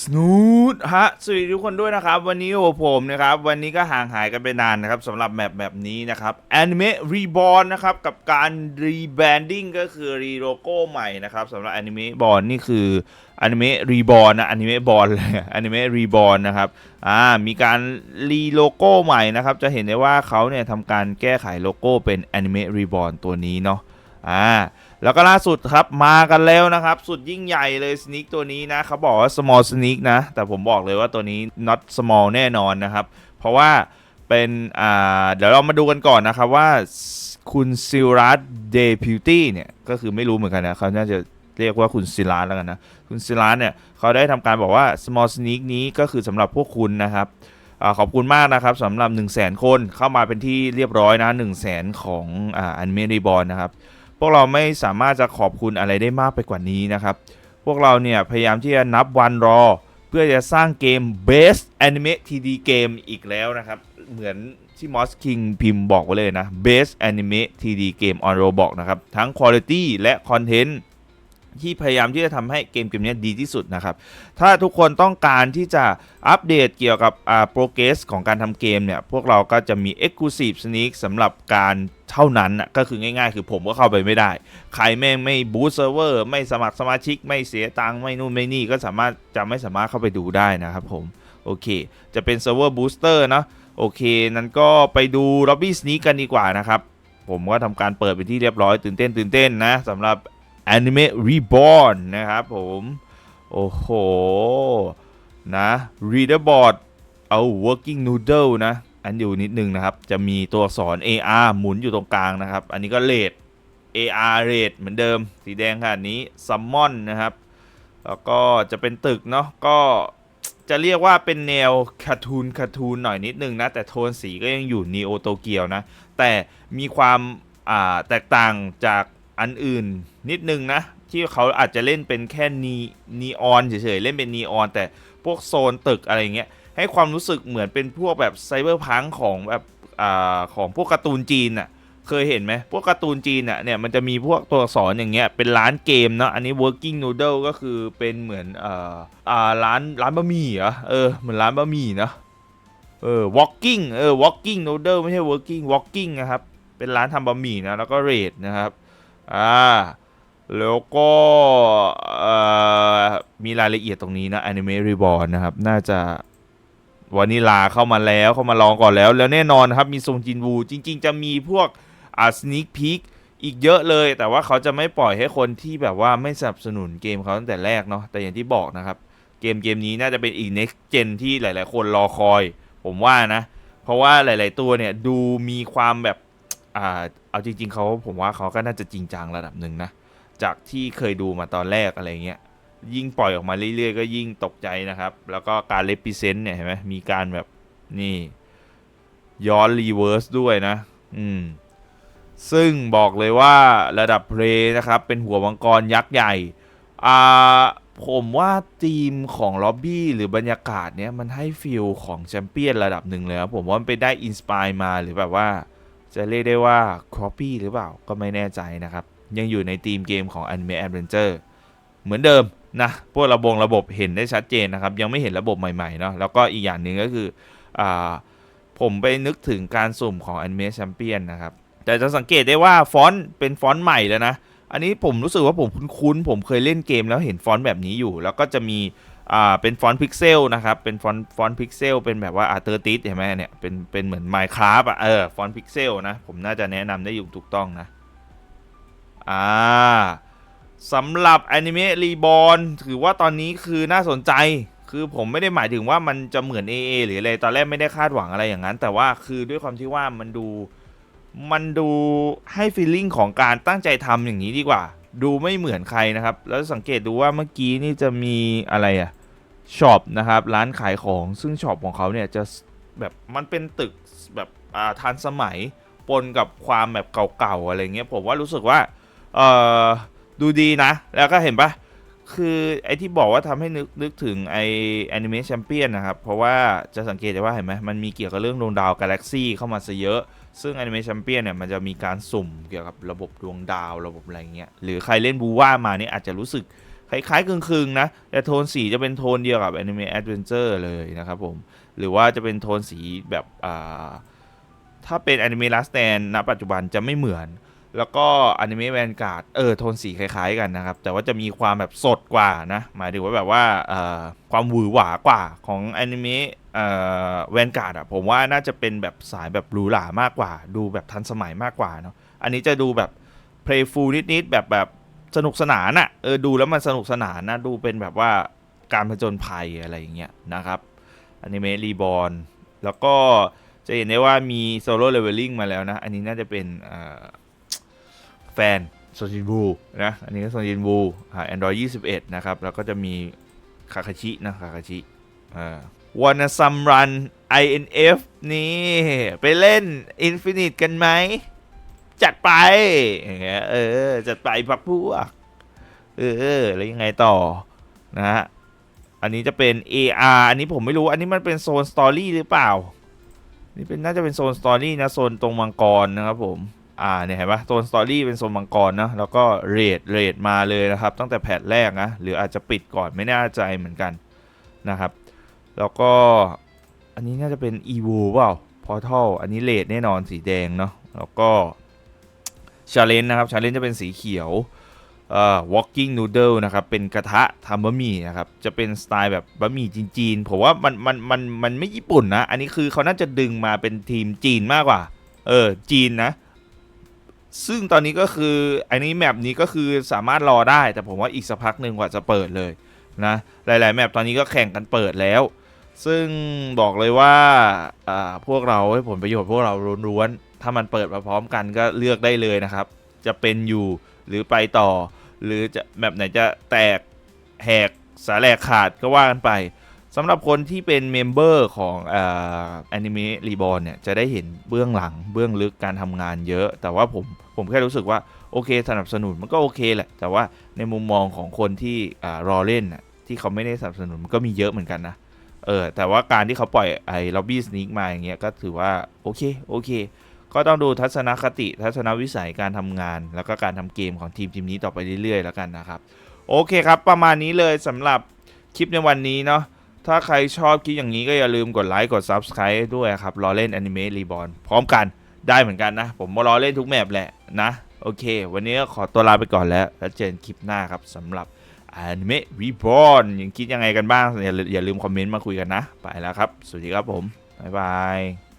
สนูดฮะสวัสดีทุกคนด้วยนะครับ วันนี้โอ้ผมนะครับ วันนี้ก็ห่างหายกันไปนานนะครับสำหรับแมปแบบนี้นะครับ Anime Reborn นะครับ กับการ Rebranding ก็คือรีโลโก้ใหม่นะครับสำหรับ Anime Born นี่คือ Anime Reborn นะ Anime Born เลย Anime Reborn นะครับอ่ามีการรีโลโก้ใหม่นะครับ จะเห็นได้ว่าเขาเนี่ยทำการแก้ไขโลโก้เป็น Anime Reborn ตัวนี้เนาะอ่า แล้วก็ล่าสุดครับมากันแล้วนะครับ สุดยิ่งใหญ่เลยสนิกตัวนี้นะเขาบอกว่า small sneak นะ แต่ผมบอกเลยว่าตัวนี้ not small แน่นอนนะครับ เพราะว่าเป็นอ่าเดี๋ยวเรามาดูกันก่อนนะครับว่าคุณซิรัสเดพิวตี้เนี่ย ก็คือไม่รู้เหมือนกันนะเขาน่าจะเรียกว่าคุณซิรัสแล้วกันนะ คุณซิรัสเนี่ยเขาได้ทำการบอกว่า small sneak นี้ก็คือสำหรับพวกคุณนะครับอขอบคุณมากนะครับสำหรับ 1 0 0 0 0แคนเข้ามาเป็นที่เรียบร้อยนะ 1 0 0 0 0แของอ่าอันเมรีบอลนะครับ พวกเราไม่สามารถจะขอบคุณอะไรได้มากไปกว่านี้นะครับ พวกเราเนี่ยพยายามที่จะนับวันรอ เพื่อจะสร้างเกม Best Anime 3D Game อีกแล้วนะครับ เหมือนที่ Moss King พิมพ์บอกไว้เลยนะ Best Anime 3D Game on Roblox นะครับ ทั้ง Quality และ Content ที่พยายามที่จะทำให้เกมเกมนี้ดีที่สุดนะครับ ถ้าทุกคนต้องการที่จะอัปเดตเกี่ยวกับอ่าโปรเกรสของการทำเกมเนี่ย พวกเราก็จะมี Exclusive Sneak สำหรับการเท่านั้นนะก็คือง่ายๆ คือผมก็เข้าไปไม่ได้ ใครแม่งไม่บูสเซิร์ฟเวอร์ไม่สมัครสมาชิก ไม่เสียตังค์ไม่นู่นไม่นี่ก็สามารถจะไม่สามารถเข้าไปดูได้นะครับผม โอเค จะเป็นเซิร์ฟเวอร์บูสเตอร์นะโอเค นั้นก็ไปดูล็อบบี้สนีกันดีกว่านะครับ ผมก็ทำการเปิดไปที่เรียบร้อยตื่นเต้นตื่นเต้นนะสำหรับ Anime Reborn นะครับผม โอ้โห นะ Reader Board เอา Working Noodle นะ อันอยู่นิดนึงนะครับ จะมีตัวสอักษร AR หมุนอยู่ตรงกลางนะครับ อันนี้ก็เลด AR เรดเหมือนเดิม สีแดงขนาดนี้ Summon นะครับ แล้วก็จะเป็นตึกเนาะก็จะเรียกว่าเป็นแนวคาทูนคาทูนหน่อยนิดนึงนะ แต่โทนสีก็ยังอยู่นีโอโตเกียวนะ แต่มีความแตกต่างจาก อันอื่นนิดนึงนะ ที่เขาอาจจะเล่นเป็นแค่นีนีออนเฉยๆ เล่นเป็นนีออน แต่พวกโซนตึกอะไรเงี้ยให้ความรู้สึกเหมือนเป็นพวกแบบไซเบอร์พังของแบบอ่าของพวกการ์ตูนจีนอะเคยเห็นไหมพวกการ์ตูนจีนอะเนี่ยมันจะมีพวกตัวอักษรอย่างเงี้ยเป็นร้านเกมเนาะอันนี้ working noodle ก็คือเป็นเหมือนอ่ออ่าร้านร้านบะหมี่เหรอเออเหมือนร้านบะหมี่เนาะเออ walking เออ walking noodle ไม่ใช่ working walking นะครับเป็นร้านทำบะหมี่นะแล้วก็เรทนะครับ อ่าแล้วก็มีรายละเอียดตรงนี้นะ anime reborn นะครับ น่าจะวานิลาเข้ามาแล้วเข้ามาลองก่อนแล้ว แล้วแน่นอนครับ มีทรงจินวูจริง ๆ จะมีพวกอ่าสนิ k พีคอีกเยอะเลย แต่ว่าเขาจะไม่ปล่อยให้คนที่แบบว่าไม่สนับสนุนเกมเขาตั้งแต่แรกเนาะแต่อย่างที่บอกนะครับ เกมเกมนี้น่าจะเป็นอีก next gen ที่หลาย ๆ คนรอคอย ผมว่านะ เพราะว่าหลาย ๆ ตัวเนี่ยดูมีความแบบ อ่าเอาจริง ๆเขาผมว่าเขาก็น่าจะจริงจังระดับหนึ่งนะ จากที่เคยดูมาตอนแรกอะไรเงี้ยยิ่งปล่อยออกมาเรื่อยๆ ก็ยิ่งตกใจนะครับ แล้วก็การเลปิเซนต์เนี่ยเห็นไหมมีการแบบนี่ ย้อนรีเวิร์สด้วยนะ อืม ซึ่งบอกเลยว่าระดับเพลย์นะครับ เป็นหัวมังกรยักษ์ใหญ่ อ่า ผมว่าธีมของล็อบบี้หรือบรรยากาศเนี้ยมันให้ฟิลของแชมเปี้ยนระดับหนึ่งเลยครับผมว่ามันไปได้อินสปายมาหรือแบบว่า จะเรียกได้ว่าครอปปี้หรือเปล่าก็ไม่แน่ใจนะครับ ยังอยู่ในธีมเกมของ Anime Adventure เหมือนเดิมนะพวกระบบระบบเห็นได้ชัดเจนนะครับ ยังไม่เห็นระบบใหม่ๆเนาะแล้วก็อีกอย่างหนึ่งก็คืออผมไปนึกถึงการสุ่มของ Anime Champion นะครับ แต่จะสังเกตได้ว่าฟอนต์เป็นฟอนต์ใหม่แล้วนะ อันนี้ผมรู้สึกว่าผมคุ้นๆผมเคยเล่นเกมแล้วเห็นฟอนต์แบบนี้อยู่ แล้วก็จะมี อ่าเป็นฟอนต์พิกเซลนะครับ เป็นฟอนต์ฟอนต์พิกเซลเป็นแบบว่าอาร์เตอร์ติสเห็นไหมเนี่ยเป็นเป็นเหมือน Minecraft อะเออฟอนต์พิกเซลนะ ผมน่าจะแนะนำได้อยู่ถูกต้องนะ อ่าสำหรับ Anime Reborn ถือว่าตอนนี้คือน่าสนใจคือผมไม่ได้หมายถึงว่ามันจะเหมือน AA หรืออะไร ตอนแรกไม่ได้คาดหวังอะไรอย่างนั้น แต่ว่าคือด้วยความที่ว่ามันดูมันดูให้ฟีลลิ่งของการตั้งใจทำอย่างนี้ดีกว่า ดูไม่เหมือนใครนะครับ แล้วสังเกตดูว่าเมื่อกี้นี่จะมีอะไรอะ ช็อปนะครับร้านขายของซึ่งช็อปของเขาเนี่ยจะแบบมันเป็นตึกแบบอ่าทันสมัยปนกับความแบบเก่าๆอะไรเงี้ยผมว่ารู้สึกว่าเอ่อดูดีนะ แล้วก็เห็นปะคือไอที่บอกว่าทำให้นึกนึกถึงไอแอนิเมชันเปียนนะครับ เพราะว่าจะสังเกตได้ว่าเห็นไหมมันมีเกี่ยวกับเรื่องดวงดาวกาแล็กซี่เข้ามาซะเยอะ ซึ่งแอนิเมชันเปียนเนี่ยมันจะมีการสุ่มเกี่ยวกับระบบดวงดาวระบบอะไรเงี้ยหรือใครเล่นบูว่ามาเนี่ยอาจจะรู้สึก คล้ายๆคลึงๆนะ แต่โทนสีจะเป็นโทนเดียวกับ Anime Adventure เลยนะครับผม หรือว่าจะเป็นโทนสีแบบอ่าถ้าเป็น Anime Last Stand ณปัจจุบันจะไม่เหมือน แล้วก็ Anime Vanguard เออโทนสีคล้ายๆกันนะครับ แต่ว่าจะมีความแบบสดกว่านะ หมายถึงว่าแบบว่าความหวือหวากว่าของ Anime เอ่อ Vanguard อะผมว่าน่าจะเป็นแบบสายแบบหรูหรามากกว่า ดูแบบทันสมัยมากกว่าเนาะอันนี้จะดูแบบ playful นิดๆแบบแบบ สนุกสนานอะเออดูแล้วมันสนุกสนานนะดูเป็นแบบว่าการผจญภัยอะไรอย่างเงี้ยนะครับอนิเมะรีบอ n แล้วก็จะเห็นได้ว่ามีโซโล่เลเวลลิ่งมาแล้วนะ อันนี้น่าจะเป็นแฟนโซจินบูนะอันนี้ก็โซจินบูแอ่า Android 21นะครับ แล้วก็จะมีคาคาชินะคาคาชิอ่า Wanna Some Run INF นี่ ไปเล่น Infinite กันไหม จัดไปอย่างเงี้ยเออ จัดไปพักพวกเออ แล้วยังไงต่อนะฮะอันนี้จะเป็น AR อันนี้ผมไม่รู้ อันนี้มันเป็นโซนสตอรี่หรือเปล่า นี่เป็นน่าจะเป็นโซนสตอรี่นะ โซนตรงมังกรนะครับผม อ่า เนี่ยเห็นปะโซนสตอรี่เป็นโซนมังกรนะ แล้วก็เรดเรดมาเลยนะครับ ตั้งแต่แพทแรกนะ หรืออาจจะปิดก่อนไม่แน่ใจเหมือนกันนะครับ แล้วก็ อันนี้น่าจะเป็น e v o เปล่า Portal อันนี้เลดแน่นอนสีแดงเนาะ แล้วก็ ชาเลนนะครับชาเลนจะเป็นสีเขียวเอ่อ walking noodle นะครับ เป็นกระทะทำบะหมี่นะครับ จะเป็นสไตล์แบบบะหมี่จีนๆ ผมว่ามันมันมันมันไม่ญี่ปุ่นนะ อันนี้คือเขาน่าจะดึงมาเป็นทีมจีนมากกว่า เออ จีนนะ ซึ่งตอนนี้ก็คือ อันนี้แมปนี้ก็คือสามารถรอได้ แต่ผมว่าอีกสักพักหนึ่งกว่าจะเปิดเลยนะ หลาย ๆ แมปตอนนี้ก็แข่งกันเปิดแล้ว ซึ่งบอกเลยว่า อ่า พวกเราให้ผลประโยชน์พวกเราล้วนๆ ถ้ามันเปิดมาพร้อมกันก็เลือกได้เลยนะครับ จะเป็นอยู่หรือไปต่อ หรือจะแบบไหนจะแตกแหกสาแหลกขาดก็ว่ากันไปสำหรับคนที่เป็นเมมเบอร์ของแอนิเมะรีบอลเนี่ยจะได้เห็นเบื้องหลังเบื้องลึกการทำงานเยอะ แต่ว่าผมผมแค่รู้สึกว่า โอเคสนับสนุนมันก็โอเคแหละ แต่ว่าในมุมมองของคนที่อรอเล่นน่ะที่เขาไม่ได้สนับสนุนมันก็มีเยอะเหมือนกันนะเออแต่ว่าการที่เขาปล่อยไอ้ล็อบบี้สนิกมาอย่างเงี้ยก็ถือว่าโอเคโอเค ก็ต้องดูทัศนคติ ทัศนวิสัยการทำงาน แล้วก็การทำเกมของทีมทีมนี้ต่อไปเรื่อยๆ แล้วกันนะครับ โอเคครับ ประมาณนี้เลยสำหรับคลิปในวันนี้เนาะถ้าใครชอบคลิปอย่างนี้ก็อย่าลืมกดไลค์กด Subscribe ด้วยครับรอเล่นอนิเมะรีบอ n พร้อมกันได้เหมือนกันนะ ผมมารอเล่นทุกแมปแหละนะ โอเค วันนี้ก็ขอตัวลาไปก่อนแล้ว แล้วเจอกันคลิปหน้าครับสำหรับอนิเมะรีบอ n ยังคิดยังไงกันบ้างอย่าลืมคอมเมนต์มาคุยกันนะ ไปแล้วครับ สวัสดีครับผม บ๊ายบาย